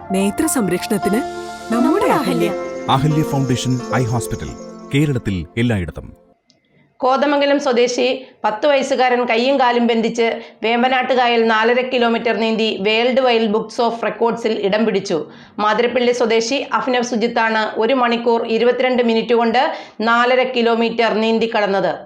നേത്ര സംരക്ഷണത്തിന് നമ്മുടെ Ahalya. Ahalya. Foundation eye hospital കേരളത്തിൽ എല്ലായിടത്തും. കോതമംഗലം സ്വദേശി പത്ത് വയസ്സുകാരൻ കയ്യും കാലും ബന്ധിച്ച് വേമ്പനാട്ടുകായൽ നാലര കിലോമീറ്റർ നീന്തി വേൾഡ് വൈൽഡ് ബുക്സ് ഓഫ് റെക്കോർഡ്സിൽ ഇടം പിടിച്ചു. മാതിരപ്പള്ളി സ്വദേശി അഫ്നവ് സുജിത്താണ് ഒരു മണിക്കൂർ ഇരുപത്തിരണ്ട് മിനിറ്റ് കൊണ്ട് നാലര കിലോമീറ്റർ നീന്തി കടന്നത്.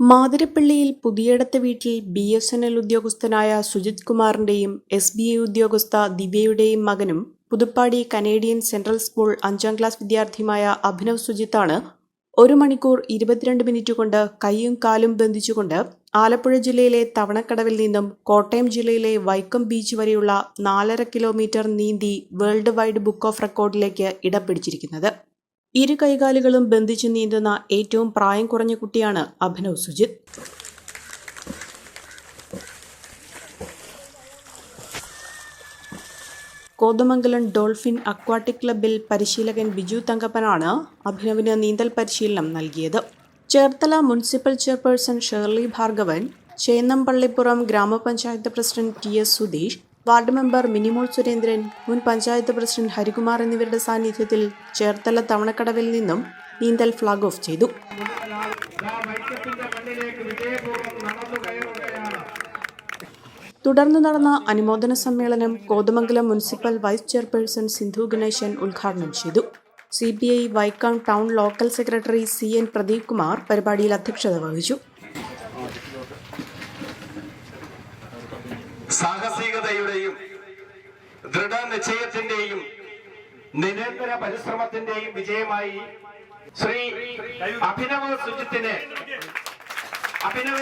മാതിരപ്പള്ളിയിൽ പുതിയടത്ത് വീട്ടിൽ ബി എസ് എൻ എൽ ഉദ്യോഗസ്ഥനായ സുജിത് കുമാറിന്റെയും എസ് ബി ഐ ഉദ്യോഗസ്ഥ ദിവ്യയുടെയും മകനും പുതുപ്പാടി കനേഡിയൻ സെൻട്രൽ സ്കൂൾ അഞ്ചാം ക്ലാസ് വിദ്യാർത്ഥിയുമായ അഭിനവ് സുജിത്താണ് ഒരു മണിക്കൂർ ഇരുപത്തിരണ്ട് മിനിറ്റ് കൊണ്ട് കൈയും കാലും ബന്ധിച്ചുകൊണ്ട് ആലപ്പുഴ ജില്ലയിലെ തവണക്കടവിൽ നിന്നും കോട്ടയം ജില്ലയിലെ വൈക്കം ബീച്ച് വരെയുള്ള നാലര കിലോമീറ്റർ നീന്തി വേൾഡ് വൈഡ് ബുക്ക് ഓഫ് റെക്കോർഡിലേക്ക് ഇടം പിടിച്ചിരിക്കുന്നത്. ഇരു കൈകാലുകളും ബന്ധിച്ചു നീന്തുന്ന ഏറ്റവും പ്രായം കുറഞ്ഞ കുട്ടിയാണ് അഭിനവ് സുജിത്. കോതമംഗലം ഡോൾഫിൻ അക്വാട്ടിക് ക്ലബിൽ പരിശീലകൻ ബിജു തങ്കപ്പനാണ് അഭിനവിന് നീന്തൽ പരിശീലനം നൽകിയത്. Cherthala municipal chairperson Shirley Bhargavan Chennampallippuram ഗ്രാമപഞ്ചായത്ത് president T S Sudheesh ward member Minimol Surendran മുൻ പഞ്ചായത്ത് പ്രസിഡന്റ് ഹരികുമാർ എന്നിവരുടെ സാന്നിധ്യത്തിൽ ചേർത്തല തവണക്കടവിൽ നിന്നും നീന്തൽ ഫ്ളാഗ് ഓഫ് ചെയ്തു. തുടർന്ന് നടന്ന അനുമോദന സമ്മേളനം Kothamangalam municipal vice chairperson Sindhu Ganesan ഉദ്ഘാടനം ചെയ്തു. C P I Vaikom town local secretary C N Pradeep Kumar പരിപാടിയിൽ അധ്യക്ഷത വഹിച്ചു. സാഹസികതയുടെയും ദൃഢനിശ്ചയത്തിന്റെയും നിരന്തര പരിശ്രമത്തിന്റെയും വിജയമായി ശ്രീ അഭിനവ സുജിത്തിനെ അഭിനവ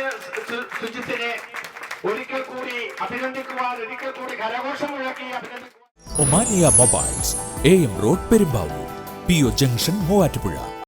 സുജിത്തിനെ ഒരിക്കൽ കൂടി അഭിനന്ദിക്കുവാൻ ഒരിക്കൽ കൂടി കരഘോഷം മുഴക്കി Omania mobiles A M road Perumbavoor P O junction Muvattupuzha.